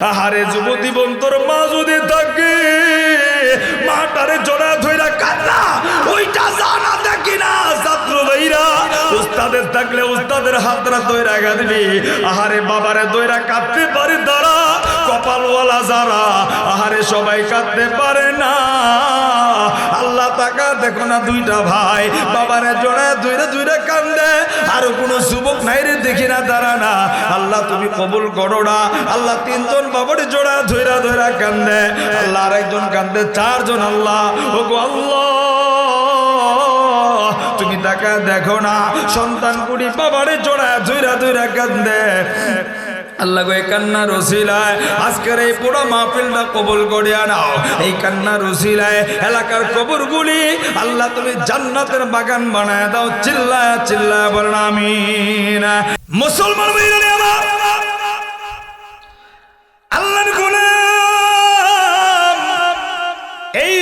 আহারে যুবতী বন্তর মা যদি থাকে, মাটারে জোড়া ধইরা কান্না ওইটা জানা দেখি না, ছাত্র ভাইরা। উস্তাদের থাকলে উস্তাদের হাতরা দইরা গাদবি আহারে বাবারে দইরা কাঁদতে পারে তারা কপালওয়ালা যারা, আহারে সবাই কাঁদতে পারে না। আল্লাহ তাকা দেখো না দুইটা ভাই, বাবারে জোড়া ধইরা ধইরা কান্দে, আর কোনো যুবক নাই রে, দেখি না তারা না। আল্লাহ তুমি কবুল করো না। আল্লাহ তিনজন বাবার জোড়া ধইরা ধইরা কান্দে। আল্লাহ আরেকজন কান্দে, চারজন আল্লাহ। ও আল্লাহ, তুমি তাকা দেখো না। সন্তান কুড়ি বাবারে জোড়া ধইরা ধইরা কান্দে। আল্লাহ গো, এই কান্নার রসিলায় আজকের এই পুরো মাহফিলটা কবুল করিয়া নাও। এই কান্নার রসিলায় এলাকার কবরগুলি আল্লাহ তুমি জান্নাতের বাগান বানায় দাও। চিল্লায় চিল্লায় বলেন আমিন। মুসলমান আল্লাহর গোলাম। এই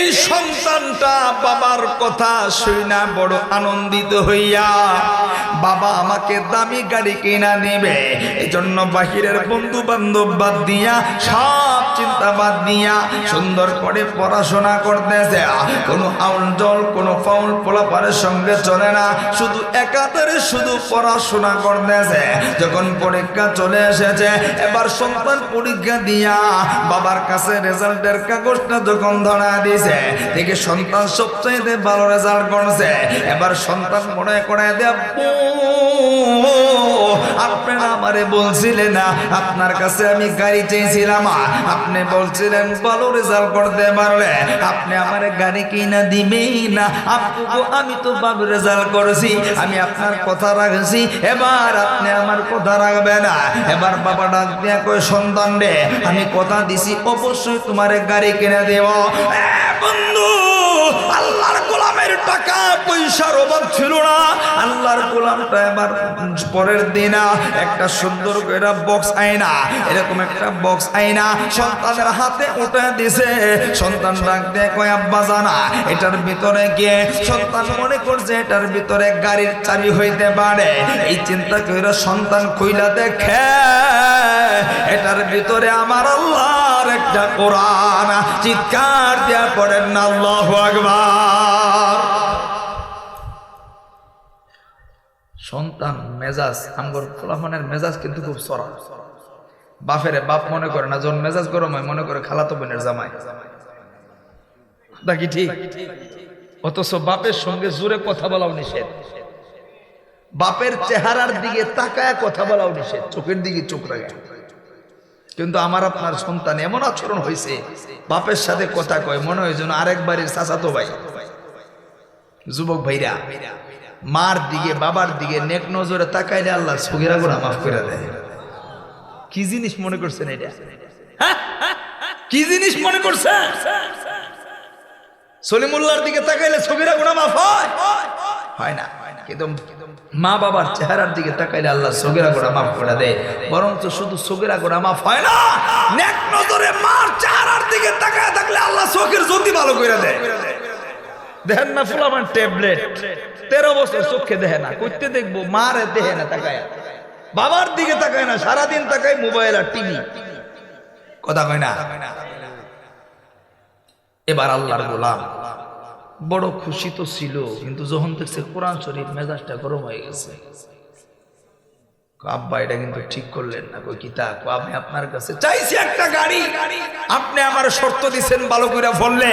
সন্তানটা বাবার কথা শুই না বড় আনন্দিত হইয়া, বাবা আমাকে দামি গাড়ি কিনা নেবে, এজন্য বাহিরের বন্ধু বান্ধব বাদ দিয়া, সব চিন্তা বাদ দিয়া সুন্দর করে পড়াশোনা করতেছে। কোনো আউল জল কোনো ফাউল পোলাপারের সঙ্গে চলে না, শুধু একাধারে শুধু পড়াশোনা করতেছে। যখন পরীক্ষা চলে এসেছে, এবার সন্তান পরীক্ষা দিয়া বাবার কাছে রেজাল্টের কাগজটা যখন ধরা দিয়েছে দেখে সন্তান সবচাইতে ভালো রেজাল্ট করছে, এবার সন্তান মনে করে দেব আপনারা আমারে বলছিলেন না, আপনার কাছে আমি গাড়ি চেয়েছিলাম। আপনি বলছিলেন, ভালো রেজাল্ট করতে পারলে আপনি আমার গাড়ি কিনা দিবেন না। আমি তো ভালো রেজাল্ট করেছি, আমি আপনার কথা রাখছি, এবার আপনি আমার কথা রাখবেন না। এবার বাবা ডাক দিয়া কই সন্তান রে, আমি কথা দিছি, অবশ্যই তোমার গাড়ি কিনে দেব। বন্ধু আল্লাহর গোলামের টাকা পয়সার অভাব ছিল না। আল্লাহর গোলামটা এবার পরের দিন একটা সুন্দর করে বক্স আইনা এরকম একটা বক্স আইনা সন্তানের হাতে উঠে দিছে। সন্তান ডাক দিয়ে, কয়, আব্বা, জানা, এটার ভিতরে গিয়ে সন্তান মনে করছে এটার ভিতরে গাড়ির চাবি হইতে পারে। এই চিন্তা করে সন্তান কইলা, দেখে, এটার ভিতরে আমার আল্লাহর একটা কোরআন। চিৎকার দেওয়া পড়েন না আল্লাহ আকবার। সন্তান মেজাজ আমগর ফলাফনের মেজাজ কিন্তু খুব সরা বাপেরে বাপ মনে করে না, যখন মেজাজ গরম হয়, মনে করে খালাতো বোনের জামাই। নাকি ঠিক? অথচ বাপের সঙ্গে জোরে কথা বলাও নিষেধ। বাপের চেহারার দিকে তাকায় কথা বলাও নিষেধ, চোখের দিকে চোখ রাখে। কিন্তু আমার আপনার সন্তান এমন আচরণ হয়েছে বাপের সাথে কথা কয়, মনে হয় যেন আরেক বাড়ির চাচাতো ভাই। যুবক ভাইরা মার দিকে, বাবার দিকে নেক নজরে তাকাইলে আল্লাহ সগিরা গোনা মাফ করে দেয়। কি জিনিস মনে করছেন এটা? হ্যাঁ? কি জিনিস মনে করছে? সলিমুল্লাহর দিকে তাকাইলে সগিরা গোনা মাফ হয়? হয় না। কিন্তু মা বাবার চেহারার দিকে তাকাইলে আল্লাহ সগিরা গোড়া মাফ করে দেয়। বরঞ্চ শুধু সগিরা গোনা মাফ হয় না, নেক নজরে মার চেহারার দিকে তাকায় থাকলে আল্লাহ চোখের জ্যোতি ভালো করে দেয়। দেখেন না ফুলাবান ট্যাবলেট। তেরো বছর চোখে দেখে না, করতে দেখব, মারে না, তাকায়। বাবার দিকে তাকায় না, সারাদিন তাকায় মোবাইল আর টিভি। কথা কয় না? এবার আল্লাহর গোলাম, বড় খুশি তো ছিল, কিন্তু যখন দেখছে কোরআন শরীফ মেজাজটা গরম হয়ে গেছে। আব্বা এটা কিন্তু ঠিক করলেন না কই কিতা আমি আপনার কাছে চাইছি একটা গাড়ি। আপনি আমার শর্ত দিছেন ভালো করে বললে।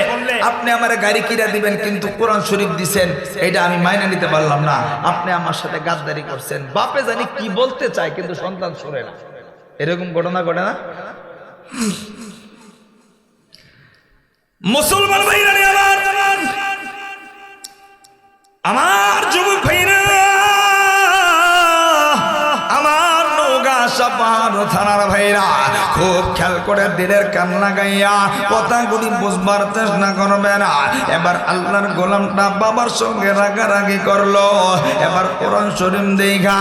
আপনি আমার গাড়ি কিনা দিবেন কিন্তু কোরআন শরীফ দিছেন, এটা আমি মাইনে নিতে পারলাম না। আপনি আমার সাথে গাদ্দারি করছেন। বাপে জানি কি বলতে চায়, কিন্তু সন্তান শোনে না। এরকম ঘটনা ঘটে না? মুসলমান ভাইরা আমার যুবক ভাইরা নৌকা থানার ভাইরা? খুব খেয়াল করে দিলের কান্না গাইয়া কথাগুলি বুঝবার চেষ্টা করবে না। এবার আল্লাহর গোলামটা বাবার সঙ্গে রাগারাগি করল। এবার কোরআন শরীফ দেখা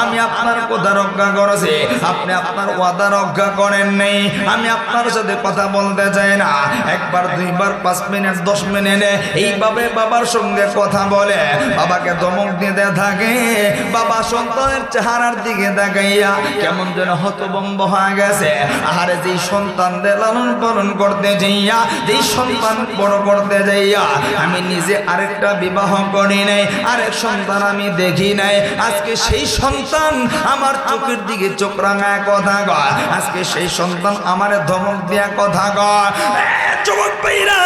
আমি আপনার কথা রক্ষা করেছি। আপনি আপনার ওয়াদা রক্ষা করেন নেই। আমি আপনার সাথে কথা বলতে চাই না। একবার, দুইবার, পাঁচ মিনিট, দশ মিনিট এইভাবে বাবার সঙ্গে কথা বলে। বাবাকে দমক দিতে থাকে। বাবা সন্তান সন্তানের চেহারার দিকে দেখাইয়া কেমন যেন হতবম্ব হয়ে গেছে। আহারে যেই সন্তানদের লালন পালন করতে যাইয়া যেই সন্তান বড় করতে যাইয়া আমি নিজে আরেকটা বিবাহ করি নাই আরেক সন্তান আমি দেখি নাই। আজকে সেই সন্তান আমার চোখের দিকে চোখ রাঙায় কথা কয়। আজকে সেই সন্তান আমারে ধমক দিয়া কথা এ, যুবক ভাইরা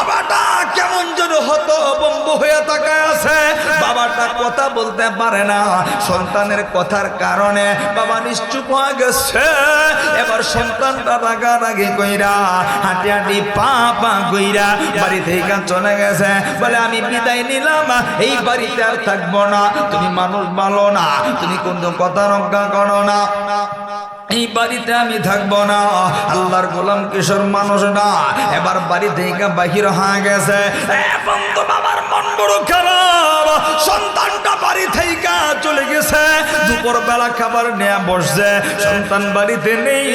বাবাটা কেমন যেন হতো বম্ব হয়ে তাকায় আছে। বাবাটা কথা বলতে পারে না। সন্তানের কথার কারণে বাবা নিশ্চুপ হয়ে গেছে। এবার সন্তানটা রাগা রাগারাগি কইরা, হাঁটি হাঁটি পা পা কইরা বাড়ি থেকে চলে গেছে। বলে, আমি বিদায় নিলাম, এই বাড়িতে আর থাকব না। তুমি মানুষ ভালো না। তুমি কোন কথা রক্ষা করো না। এই বাড়িতে আমি থাকব না। আল্লাহর গোলাম কিশোর মানুষ না। এবার বাড়ি থেকে বাহির হয়ে গেছে। এখন বাবার মন বড় খারাপ। সন্তানটা বাড়ি থেকে চলে গেছে। দুপুর বেলা খাবার নেয়া বসছে। সন্তান বাড়িতে নেই।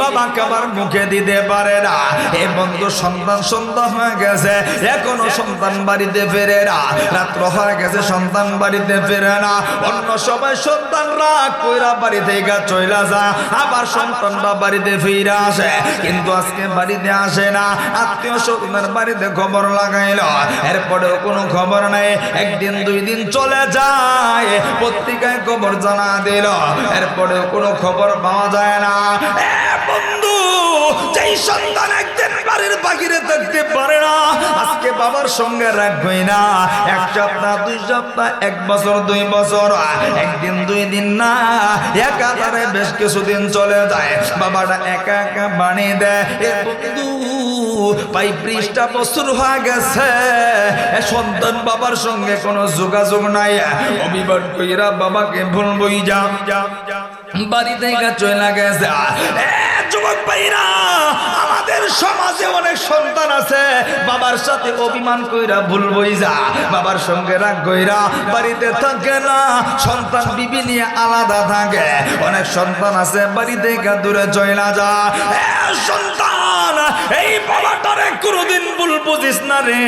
বাবা খাবার মুখে দিতে পারে না। এ বন্ধু, সন্তান সন্তান হয়ে গেছে। এখনও সন্তান বাড়িতে ফেরে না। রাত্র হয়ে গেছে, সন্তান বাড়িতে ফেরে না। অন্য সবাই সন্তানরা কইরা বাড়ি থেকে চইলা যা, আবার সন্তানরা বাড়িতে ফিরে আসে। কিন্তু আজকে বাড়িতে আসে না, আত্মীয় স্বজনের বাড়িতে খবর লাগাইল। এরপরেও কোনো খবর নাই, একদিন দুই দিন চলে যায়, পত্রিকায় খবর জানা দিল। এরপরেও কোনো খবর পাওয়া যায় না। বন্ধু, যেই সন্তান একদিন বাড়ির বাহিরে থাকতে পারে না বাবার সঙ্গে রাখবই না। এক সপ্তাহ, দুই সপ্তাহ, এক বছর, দুই বছর, একদিন, দুই দিন না। একাধারে বেশ কিছুদিন চলে যায়। বাবাটা একা একা বানিয়ে দেয় পাই পৃষ্ঠা বছর হয়ে গেছে। সন্তান বাবার সঙ্গে কোনো যোগাযোগ নাই। অভিমান কইরা বাবাকে ভুলবই যা বাড়ি থেকে চলে যুবক ভাইরা, আমাদের সমাজে অনেক সন্তান আছে। বাবার সাথে অভিমান কইরা ভুলবই যা বাবার সঙ্গে রাগ কইরা বাড়িতে থাকে না। সন্তান বিবি নিয়ে আলাদা থাকে। অনেক সন্তান আছে বাড়ি থেকে দূরে চলে যা সন্তান, এই বাবাটারে কোনোদিন ভুল বুঝিস না রে।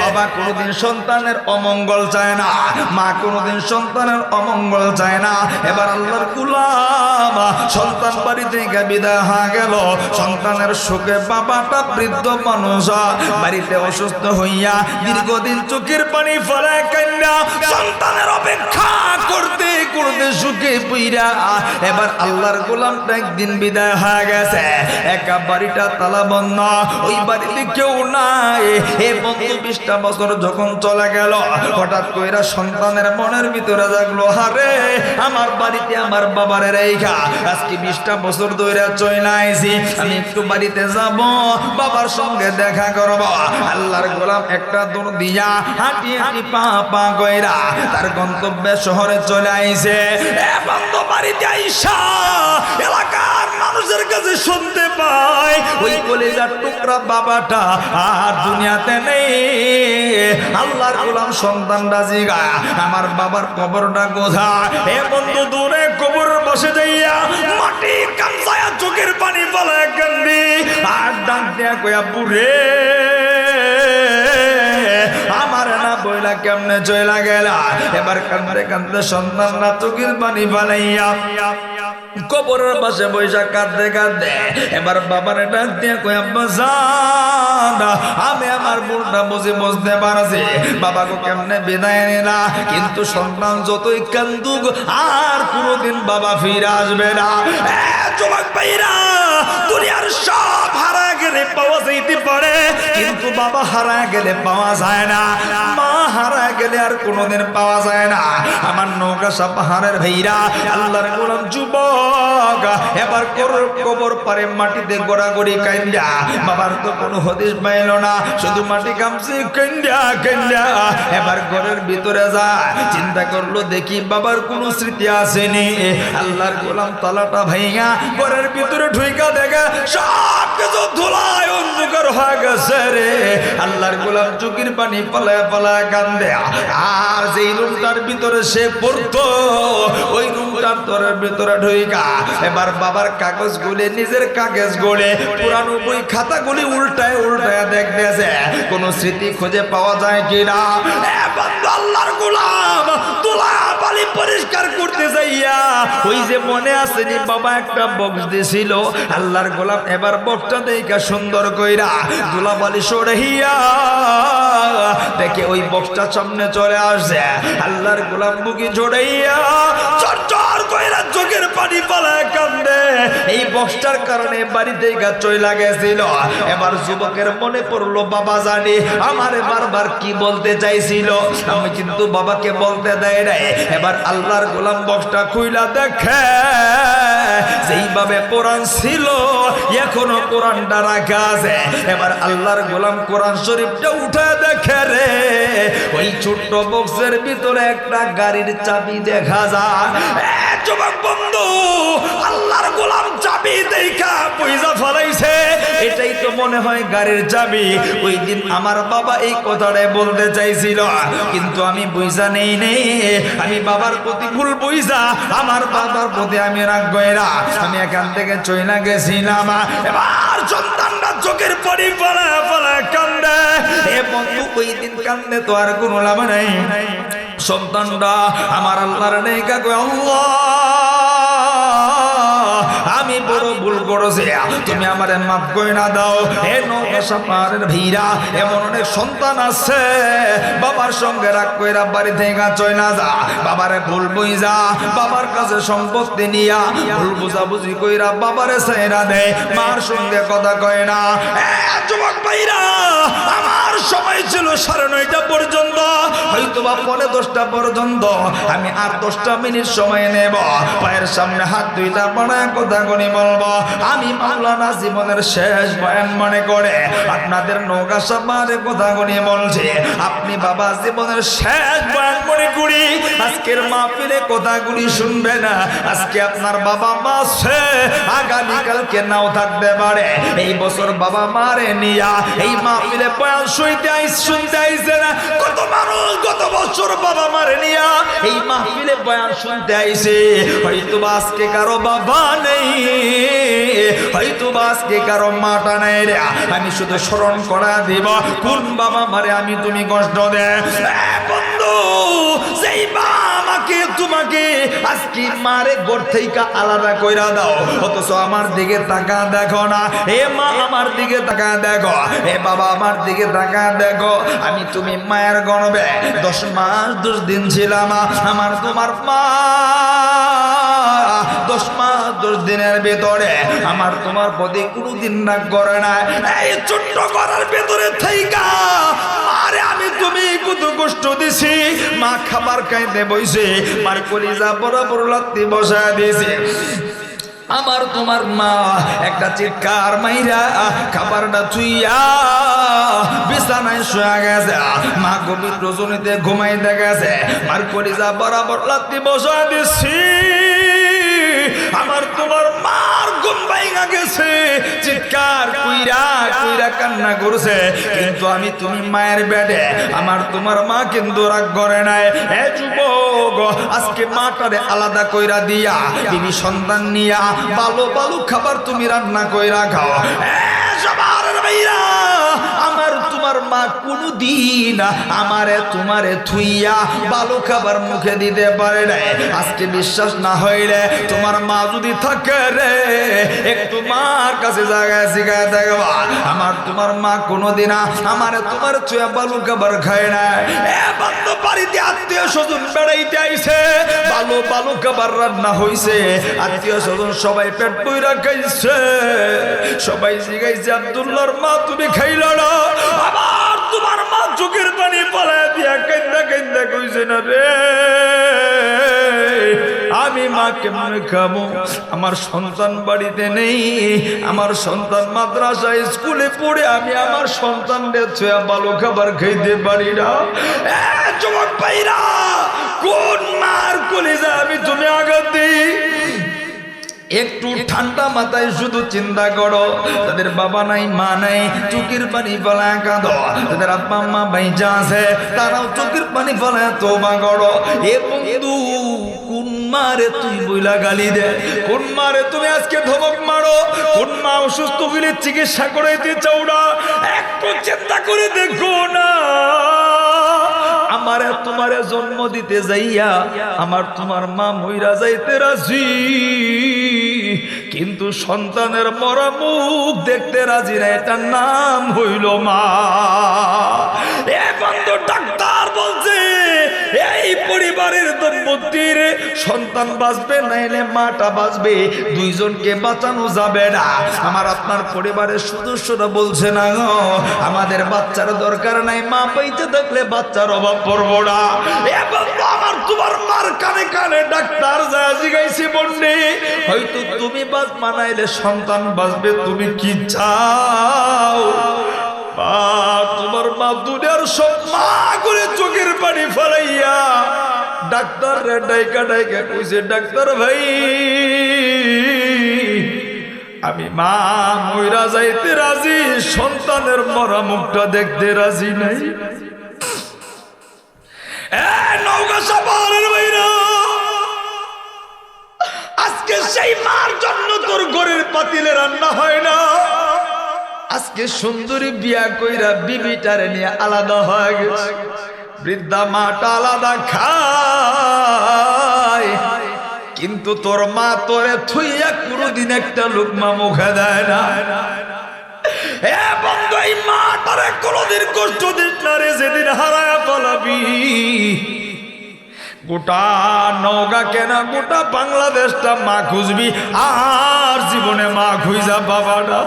বাবা কোনোদিন সন্তানের অমঙ্গল চায় না, মা কোনোদিন সন্তানের অমঙ্গল চায় না। এবার আল্লাহর গুলাম সন্তান বাড়ি থেকে বিদায় হয়ে গেল। সন্তানের সুখে বাবাটা বৃদ্ধ মানুষ, বাড়িতে অসুস্থ হইয়া দীর্ঘদিন চোখের পানি ফেলে কান্না, সন্তানের অপেক্ষা করতে করতে সুখে পুইরা এবার আল্লাহর গোলামটা একদিন বিদায় হয়ে গেছে। একা বাড়িটা তালা বন্ধ ওই বাড়িতে কেউ নাই। বিশটা বছর যখন চলে গেল, হঠাৎ কইরা মনের ভিতরে আমার বাড়িতে আমার বাবার বছর আমি একটু বাড়িতে যাব, বাবার সঙ্গে দেখা করব। আল্লাহর গোলাম একটা দৌড় দিয়া হাঁটি হাঁটি পা পা কইরা তার গন্তব্যে শহরে চলে বন্ধু, বাড়িতে আইসা এলাকার মানুষের কাছে শুনতে পাই ওই কলিজার টুকরা বাবাটা আর দুনিয়াতে নেই। আল্লাহর গোলাম সন্তান রাজিগা আমার বাবার কবরটা গোধা এ বন্ধু, দূরে কবর বসে যাইয়া মাটি কামসায়া চোখের পানি ফলায় কান্দি আর ডাক দেয়া কয়া বুড়ে এবার কান্দে কান্দে সন্তান না চোখের পানি ফালাইয়া কবরের পাশে বৈশা কাঁদতে কাঁদতে এবার বাবার ডাক দিয়ে কই আব্বা আমি আমার ভুলটা বুঝে বুঝতে পারছি। বাবাকে কেমনে বিদায় নিলা? কিন্তু সন্তান যতই কান্দুক, আর কোনোদিন বাবা ফিরে আসবে না। যুবক ভাইরা, দুনিয়ার সব হারা গেলে পাওয়া পারে, কিন্তু বাবা হারা গেলে পাওয়া যায় না। মা হারা গেলে আর কোনোদিন পাওয়া যায় না। আমার নৌকা সব হারের ভাইরা, আল্লাহর গোলাম যুবক এবার কবর কবর পারে মাটিতে গোড়াগড়ি কাইন্দা বাবার তো কোনো হদিস পাইল না, শুধু মাটি কামছে কাইন্দা কাইন্দা এবার ঘরের ভিতরে যা, চিন্তা করল দেখি বাবার কোনো স্মৃতি আসেনি। আল্লাহর গোলাম তালাটা ভাইয়া ঘরের ভিতরে ঢুইকা দেখে সব কিছু ধুলায় অন্ধকার হয়ে গেছে রে। আল্লাহর গোলাম চুকির পানি পালায় পালায় কান্দে। আর যেই রুমটার ভিতরে সে পড়তো, ওই রুমটার তোরের ভিতরে ঢুইকা দেখা এবার বাবার কাগজ গুলে, নিজের কাগজ গুলে, পুরানো বই খাতা গুলি উল্টায় উল্টায় দেখতেছে, কোন স্মৃতি খুঁজে পাওয়া যায় কিনা? এ আল্লাহর গোলাম পরিষ্কার করতে যাইয়া, ওই যে মনে আসেনি বাবা একটা বক্স দিছিল, আল্লাহর গোলাম এবার বক্সটা দেখা সুন্দর কইরা দেখে ওই বক্সটা সামনে চলে আসে আল্লাহর গোলাম বুকি জড়াইয়া চর এই কারণে বাড়িতে গা চইলা গেছিল। এবার যুবকের মনে পড়ল, বাবা জানি, আমার বারবার কি বলতে চাইছিল? আমি কিন্তু বাবাকে বলতে দেয় নাই। এবার আল্লাহর গোলাম বক্সটা খুইলা দেখে, যেইভাবে কোরআন ছিল, এখনও কোরআনটা রাখা আছে। এবার আল্লাহর গোলাম কোরআন শরীফটা উঠে দেখে রে, ওই ছোট্ট বক্সের ভিতরে একটা গাড়ির চাবি দেখা যায়। যুবক বন্ধু আল্লাহর গোলাম চাবি দেখা পয়সা ফলাইছে। এটাই তো মনে হয় গাড়ির চাবি। ওই দিন আমার বাবা এই কথাটাই বলতে চাইছিল। কিন্তু আমি বুঝা নেই নেই আমি বাবার প্রতি বুঝা আমার বাবার প্রতি আমি রাগ আমি এখান থেকে চইলা গেছিলাম। এবার সন্তানরা চোখের পরি পালা পালা কান্দে। এ বন্ধু ওই দিন কান্দে তো আর কোনো লাভ নাই। সন্তানরা আমার আল্লাহর নেই কাকু আল্লাহ। আমি বড় ভুল করেছি। তুমি আমারে মাফ করে না দাও। এ নৌকা পাহাড়ের ভিড়া এমন অনেক সন্তান আছে। বাবার সঙ্গে রাগ কইরা বাড়ি থেকে চই না যা। বাবারে ভুল বুঝা বাবার কাছে সম্পত্তি নিয়া ভুল বুঝাবুঝি কইরা বাবারে সাইরা দে। মার সঙ্গে কথা কয় না। যুবক ভাইরা আমার সময় ছিল সাড়ে নয়টা পর্যন্ত। হয়তো বা পরে দশটা পর্যন্ত। আমি আর দশটা মিনিট সময় নেব। পায়ের সামনে হাত দুইটা বানায় কথা গনি বলব, আমি মাওলানা জীবনের শেষ বয়ান মনে করে আপনাদের নৌকা সাবারে কথা গনি বলছে, আপনি বাবা জীবনের শেষ বয়ান মনে করি, আজকের মাহফিলে কথাগুলি শুনবে না, আজকে আপনার বাবা মা আছে, আগামীকালকে নাও থাকতে পারে এই বছর বাবা মারে নিয়া, এই মাহফিলে বয়ান শুনতে আইস, শুনতে আইসে না, কত মানুষ গত বছর বাবা মারে নিয়া, এই মাহফিলে বয়ান শুনতে আইসে হয়তো আজকে কারও বাবা নেই হয়তো আজকে কারও মাটা নেই রে। আমি শুধু স্মরণ করা দিব, কোন বাবা মারে আমি তুমি কষ্ট দে। অথচ আমার দিকে দেখো না। মা আমার দিকে দেখো। বাবা আমার দিকে দেখো। আমি তুমি মায়ের গণবে দশ মাস দশ দিন ছিলাম, আমার তোমার মা। দশ মাস দশ দিনের ভেতরে আমার তোমার প্রতি কোনোদিন রাগ করে না। এই ছোট্ট করার ভেতরে থাইকা। আরে আমি তুমি কত কষ্ট দিছি। মা খাবার খাইতে বইছে, মার কলিজা বরাবর লাত্তি বসায় দিয়েছে। আমার তোমার মা একটা চিৎকার মাইরা খাবারটা চুইয়া বিছানায় শুয়ে গেছে। মা গভীর রজনীতে ঘুমাইতে গেছে। মার কলিজা বরাবর লাত্তি বসা দিছি আমার তোমার মার ঘুম ভাইঙা গেছে। চিৎকার কুইরা কুইরা কান্না করছে। কিন্তু আমি তুমি মায়ের বেডে, আমার তোমার মা কিন্তু রাগ করে নাই। এ যুবক, আজকে মাটারে আলাদা কইরা দিয়া, বিবি সন্তান নিয়া বালো বালু খাবার তুমি রান্না কইরা খাও। এ সবার ভাইরা আমার মা কোনো দিন আমারে তোমারে থুইয়া ভালো খাবার মুখে দিতে পারে রে আজকে বিশ্বাস না হইলে তোমার মা যদি থাকে রে, একটু মার কাছে জায়গায় শিখায় দেখবা। আমার তোমার মা কোনো দিন আমারে তোমার চুয়া ভালো খাবার খায় না এ বন্ধ বাড়িতে আত্মীয় স্বজন বেড়াইতে আইছে, ভালো ভালো খাবার রান্না হইছে, আত্মীয় স্বজন সবাই পেট বইরা খাইছে। সবাই জিগাইছে, আব্দুল্লাহর মা তুমি খাইল না। আবার তোমার মা চোখের পানি পালায় দিয়া কেন্দা কেন্দা কইছে না রে। আমি মা কেমনে খাব আমার সন্তান বাড়িতে নেই। আমার সন্তান মাদ্রাসা স্কুলে পড়ে আমি আমার সন্তানদের ছুঁয়া ভালো খাবার খাইতে পারি না। কোন মার আমি তুমি আঘাত দিই? একটু ঠান্ডা মাথায় শুধু চিন্তা করো। তাদের বাবা নাই, মা নাই, চোখের পানি ফলা কাঁদো। তাদের আব্বা মা বাইচা আছে, তারাও চোখের পানি ফলা তোবা করো। এ বন্ধু মারে তুই বইলা গালি দে। কোন মারে তুমি আজকে ধমক মারো? কোন মা অসুস্থ হইলে চিকিৎসা করাইতে চাও না? একটু চিন্তা করে দেখো না। আমারে তোমারে জন্ম দিতে যাইয়া আমার তোমার মা মইরা যাইতে রাজি। কিন্তু সন্তানের মরা মুখ দেখতে রাজি না, এটার নাম হইল মা। এ বন্ধু, ডাক্তার বলছে পরিবারের দম্পতির সন্তান বাঁচবে, নাইলে মাটা বাঁচবে। দুইজনকে বাঁচানো যাবে না। আমার আপনার পরিবারের সদস্যরা বলছে, না আমাদের বাচ্চার দরকার নাই। মা পাইতে থাকলে বাচ্চার অভাব পড়ব না। আমার তোমার মার কানে কানে ডাক্তার যা জিগাইছে বন্ডে হয়তো তুমি বাঁচ মানাইলে সন্তান বাঁচবে, তুমি কি চাও? মা তোমার মা দুনিয়ার সব মা করে চোখের পানি ফেলাইয়া ডাক্তার রে ডাইকা ডাইকা কইছে, ডাক্তার ভাই, আমি মা ময়রা যাইতে রাজি, সন্তানের মরা মুখটা দেখতে রাজি নাই। আজকে সেই মার জন্য তোর গরের পাতিলে রান্না হয় না। আজকে সুন্দরী বিয়া কইরা বিবিটারে নিয়ে আলাদা হয়ে গেছে। বৃদ্ধা মাটা আলাদা খায়। কিন্তু তোর মা তোরে থুইয়া কোনোদিন একটা লোকমা মুখে দেয় না। মাটারে কোনোদিন কষ্ট রে, যেদিন হারায় গোটা কেনা, গোটা বাংলাদেশটা মা খুঁজবি, আর জীবনে মা খুঁজা বাবাটা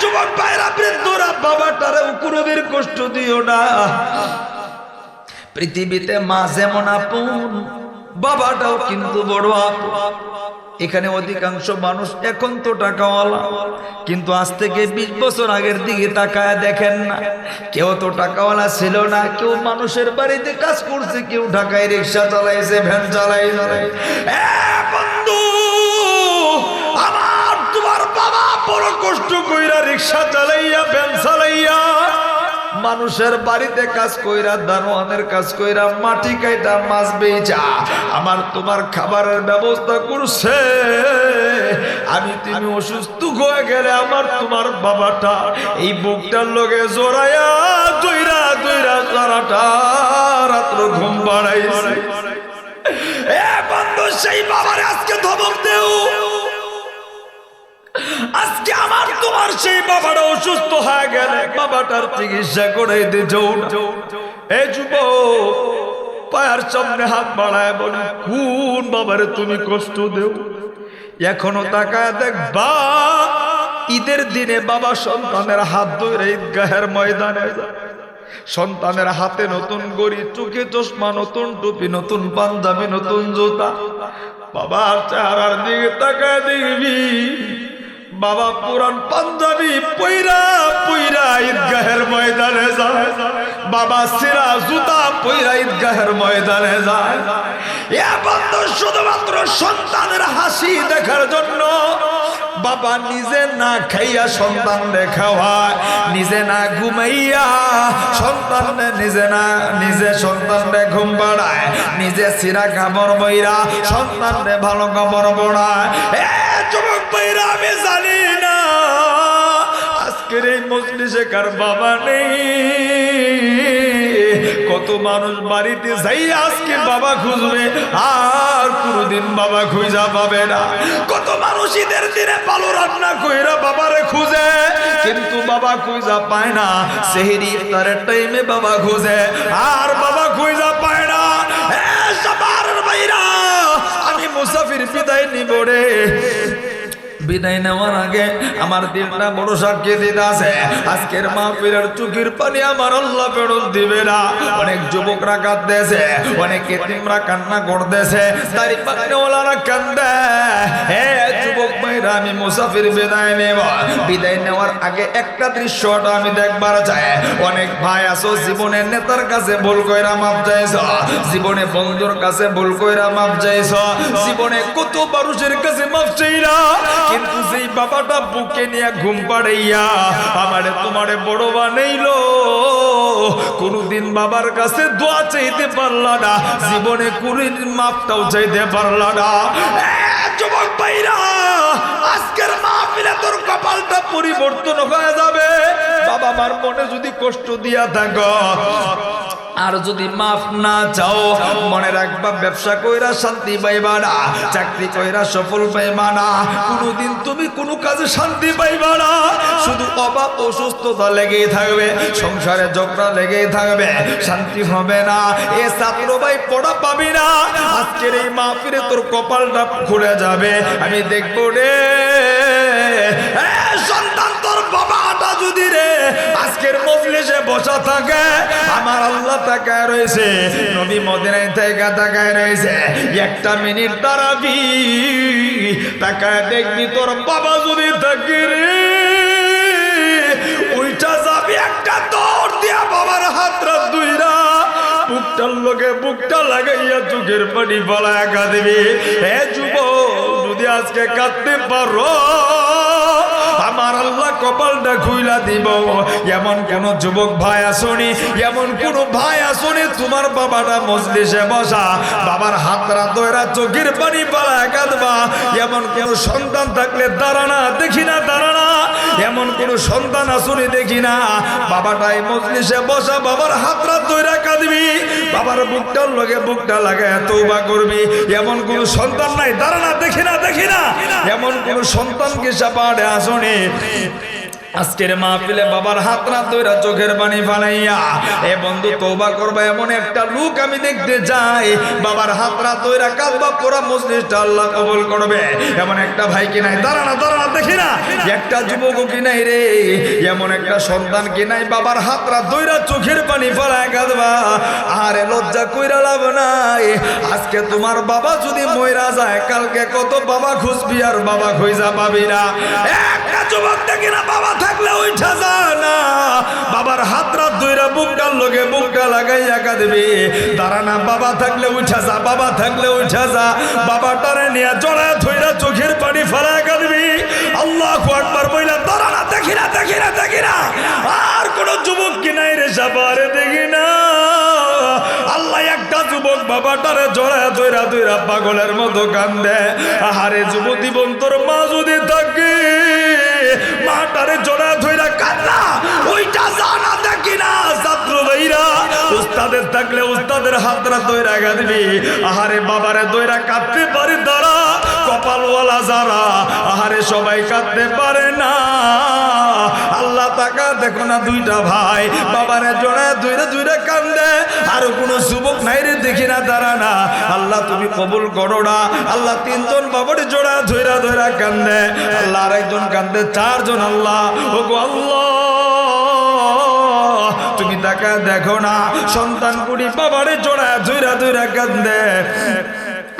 যুবক ভাইরা, বৃদ্ধরা, বাবাটারে কোনোদিন কষ্ট দিও না। পৃথিবীতে মা যেমন আপন, বাবাটাও কিন্তু বড় আপন। এখানে অধিকাংশ মানুষ এখন তো টাকাওয়ালা, কিন্তু আজ থেকে বিশ বছর আগের দিকে তাকায় দেখেন না। কেউ তো টাকাওয়ালা ছিল না, কেউ মানুষের বাড়িতে কাজ করছে, কেউ ঢাকায় রিক্সা চালাইছে, ভ্যান চালাই চালাই বন্ধু কষ্ট কইরা রিক্সা চালাইয়া, ভ্যান চালাইয়া। মানুষের বাড়িতে কাজ কইরা দানোয়ানের কাজ কইরা, মাটি কাইটা মাছ বেচা আমার তোমার খাবারের ব্যবস্থা করছে। আমি তুমি অসুস্থ হয়ে গেলে আমার তোমার বাবাটা এই বুকটার লগে জোড়াইয়া দইরা দইরা সারাটা রাত্র ঘুম বন্ধু, সেই বাবার আজকে ধমক দেও। আজকে আমার তোমার সেই বাবাটা অসুস্থ হয়ে গেলে বাবাটার চিকিৎসা যাও না। এই যুব পায়ের সামনে হাত বাড়ায় বলে কোন বাবারে তুমি কষ্ট দেও? এখনও তাকায় দেখবা ঈদের দিনে বাবা সন্তানের হাত ধরে ঈদগাহের ময়দানে সন্তানের হাতে নতুন গড়ি, চোখে চশমা, নতুন টুপি, নতুন পাঞ্জাবি, নতুন জুতা। বাবার চেহারার দিকে তাকায় দেখবি বাবা পুরান পাঞ্জাবি পইরা পইরা ঈদগাহের ময়দানে যায়। বাবা সিরা জুতা পইরা ঈদগাহের ময়দানে যায়। এ বন্ধু, শুধুমাত্র সন্তানের হাসি দেখার জন্য বাবা নিজে না খাইয়া সন্তান খাওয়ায়, নিজে না ঘুমাইয়া সন্তান নিজে না, নিজে সন্তান ঘুম পাড়ায়, নিজে সিরা কামড় বইরা সন্তান ভালো কামড় পড়ায় যুবক বইরা আমি জানি না। আজকের এই মজলিসে কার বাবা নেই। কত মানুষ বাড়িতে যাই আজকে বাবা খুঁজবে, আর কোনদিন বাবা খুঁজা পাবে না। কত মানুষ ঈদের দিনে ভালো রান্না কইরা বাবারে খুঁজে, কিন্তু বাবা খুঁজা পায় না। সেহেরি ইফতারের টাইমে বাবা খুঁজে, আর বাবা খুঁজা পায় না। সবার ভাইরা, আমি মুসাফির বিদায় নিব রে। বিদায় নেওয়ার আগে আমার দিনটা বড় সাক্ষী দিতে আছে। আজকের মাহফিলের চোখের পানি আমার আল্লাহ ফেরত দিবে না। অনেক যুবকরা কাঁদতেছে, অনেক এতিমরা কান্না করতেছে। তারি পাকনেওয়ালারা কান্দে। হে যুবক ভাইরা, আমি মুসাফির বিদায় নেব। বিদায় নেওয়ার আগে একটা দৃশ্যটা আমি দেখবার চাই। অনেক ভাই আছো জীবনের নেতার কাছে ভুল কইরা মাপ চাইছ। জীবনে বন্ধুর কাছে ভুল কইরা মাপ চাইছ। জীবনে কত মানুষের কাছে মাপ চাইরা। কিন্তু সেই বাবাটা বুকে নিয়ে ঘুম পাড়াইয়া আমারে তোমারে বড় বানাইলো, কোনদিন বাবার কাছে দোয়া চাইতে পারলা না, জীবনে কুড়ির মাপটাও চাইতে পারলা না। যুবক ভাইরা, আজকের মাহফিলে তোর কপালটা পরিবর্তন হয়ে যাবে। বাবা মার মনে যদি কষ্ট দিয়া থাকো আর যদি মাফ না চাও, মনে রাখবা, ব্যবসা কইরা শান্তি পাইবা না, চাকরি কইরা সফল পাইবা না, কোনোদিন তুমি কোনো কাজে শান্তি পাইবা না। শুধু অভাব অসুস্থতা লেগেই থাকবে, সংসারে ঝগড়া লেগেই থাকবে, শান্তি হবে না। এ ছাত্র ভাই পড়া পাবি না। আজকের এই মাহফিলে তোর কপালটা খুলে যাবে, আমি দেখব রে। বাবাটা যদি রে, আজকের মজলিসে বসা থাকে, আমার আল্লাহ তাকায় রয়েছে, নবী মদিনায় থেকে তাকায় রয়েছে। একটা মিনিট দাঁড়াবি, তাকায় দেখবি তোর বাবা যদি থাকে রে ওইটা যাবি একটা দৌড় দিয়া বাবার হাতটা দুইরা। বুকটার লোকে বুকটা লাগাইয়া চোখের পানি ফলা একা দেবে হে যুব যদি আজকে কাঁদতে পারো আমার আল্লাহ কপালটা খুইলা দিব। এমন কোন যুবক ভাই আসনি, এমন কোন ভাই আসনি, তোমার বাবাটা মজলিসে বসা, বাবার হাতরা দয়রা চোখের পানি পালা কাঁদবা। এমন কোন সন্তান থাকলে দাঁড়ানা, দেখি না, দাঁড়ানা। এমন কোন সন্তান আসনি, দেখি না। বাবাটাই মজলিসে বসা, বাবার হাতরা দয়রা কাঁদবি। বাবার বুকটার লগে বুকটা লাগে লাগায় তৌবা করবি। এমন কোন সন্তান নাই, দাঁড়ানা, দেখি না দেখি না। এমন কোন সন্তানকে সাপাড়ে আসনে শুনে আজকের মাহফিলে বাবার হাত না তৈরা চোখের পানি ফালাইয়া, এ বন্ধু তৌবা করবা এমন একটা লোক আমি দেখতে যাই বাবার হাত না তৈরা কাঁদবা পোড়া মসজিদটা আল্লাহ কবুল করবে। এমন একটা ভাই কি নাই? দাঁড়ানা দাঁড়ানা দেখি না। একটা যুবক কি নাই রে? এমন একটা সন্তান কি নাই? বাবার হাতরা দইরা চোখের পানি ফেলায় কাঁদবা। আরে লজ্জা কইরা লাভ নাই। আজকে তোমার বাবা যদি মইরা যায়, কালকে কত বাবা খুঁজবি আর বাবা খুঁজা পাবি না। একটা যুবক দেখি না, বাবা থাকলে ওইটা যা না বাবার হাত রাত দুইরা বুকটার লোকে বুকটা লাগাইয়া কাঁদবি। দাঁড়ানা, বাবা থাকলে উঠা যা, বাবা থাকলে উঠা যা। বাবা বাবাটারে নিয়ে জড়া ধইরা চোখের পানি ফেলায় কাঁদবি। আল্লাহ আকবার বইলা, দাঁড়ানা, দেখি না দেখি না দেখি না। আর কোন যুবক কি নাই রে সাবারে দেখি না। আল্লাহ একটা যুবক বাবাটারে জড়ায় দইরা দইরা পাগলের মতো কান্দে। আহারে যুবতী বন্তর মা যদি থাকে মাটারে জড়া ধইরা কান্না ওইটা জানা দেখি না, ছাত্র ভাইরা। উস্তাদের থাকলে উস্তাদের হাতরা দইরা গাদবি আহারে বাবারে দইরা কাঁদতে পারে তারা, কপালওয়ালা যারা। আহারে সবাই কাঁদতে পারে না। আল্লাহ তাকা দেখো না দুইটা ভাই। বাবারে জড়ায় দুইরা দুইরা কান্দে। আর কোনো যুবক নাই রে দেখি না তারা না। আল্লাহ, তুমি কবুল করো না। আল্লাহ, তিনজন বাবর জোড়া ধৈরা ধৈরা কান্দে। আল্লাহ, আরেকজন কান্দে, চারজন আল্লাহ। ও গো আল্লাহ, তুমি তাকে দেখো না। সন্তান কুড়ি বাবারে জোড়া ধৈরা ধৈরা কান্দে।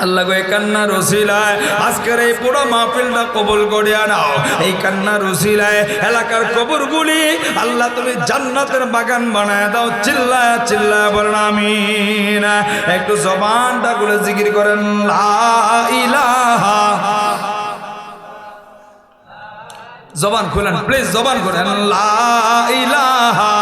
আল্লাহ এই কান্নার রসিলায় আজকের এই পুরো মাহফিলটা কবল করে নাও। এই কান্নার রসিলায় এলাকার কবরগুলি আল্লাহ তুমি জান্নাতের বাগান বানায় দাও। চিল্লায় চিল্লায় বলেন, আমিন। একটু জবানটা খুলে জিকির করেন জবান খুলেন প্লিজ জবান খুলেন লা ইলাহা